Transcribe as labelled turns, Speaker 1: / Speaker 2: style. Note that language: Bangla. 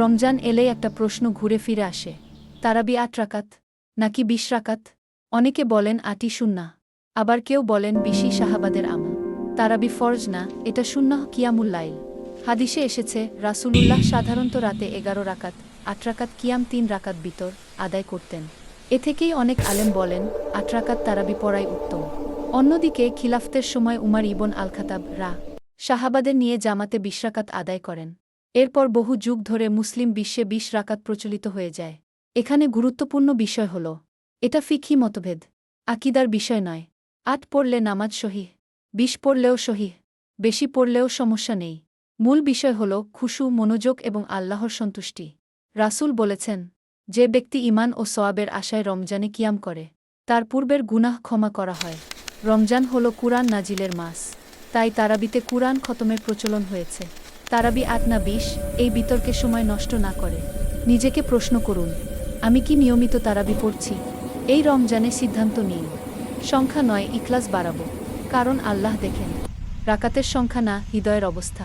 Speaker 1: রমজান এলেই একটা প্রশ্ন ঘুরে ফিরে আসে তারাবি আট রাকাত, নাকি বিশ রাকাত? অনেকে বলেন আটি সুন্না আবার কেউ বলেন বিশি শাহাবাদের আম তারাবি ফরজ না, এটা সুন্নাহ কিয়ামুল লাইল। হাদিসে এসেছে, রাসূলুল্লাহ সাধারণত রাতে এগারো রাকাত, আট রাকাত কিয়াম, তিন রাকাত বিতর আদায় করতেন। এ থেকেই অনেক আলেম বলেন, আট রাকাত তারাবি পড়াই উত্তম। অন্যদিকে খিলাফতের সময় উমার ইবন আলখাতাব রা, শাহাবাদের নিয়ে জামাতে বিশরাকাত আদায় করেন। এরপর বহু যুগ ধরে মুসলিম বিশ্বে বিশ রাকাত প্রচলিত হয়ে যায়। এখানে গুরুত্বপূর্ণ বিষয় হল, এটা ফিকি মতভেদ, আকিদার বিষয় নয়। আট পড়লে নামাজ সহি বিশ পড়লেও সহি বেশি পড়লেও সমস্যা নেই। মূল বিষয় হল খুশু, মনোযোগ এবং আল্লাহর সন্তুষ্টি। রাসূল বলেছেন, যে ব্যক্তি ইমান ও সোয়াবের আশায় রমজানে কিয়াম করে, তার পূর্বের গুনাহ ক্ষমা করা হয়। রমজান হল কুরআন নাজিলের মাস, তাই তারাবিতে কুরআন খতমের প্রচলন হয়েছে। তারাবি আট না বিশ এই বিতর্কে সময় নষ্ট না করে। নিজেকে প্রশ্ন করুন, আমি কি নিয়মিত তারাবি পড়ছি? এই রমজানে সিদ্ধান্ত নিন। সংখ্যা নয়, ইখলাস বাড়াবো। কারণ আল্লাহ দেখেন। রাকাতের সংখ্যা না, হৃদয়ের অবস্থা।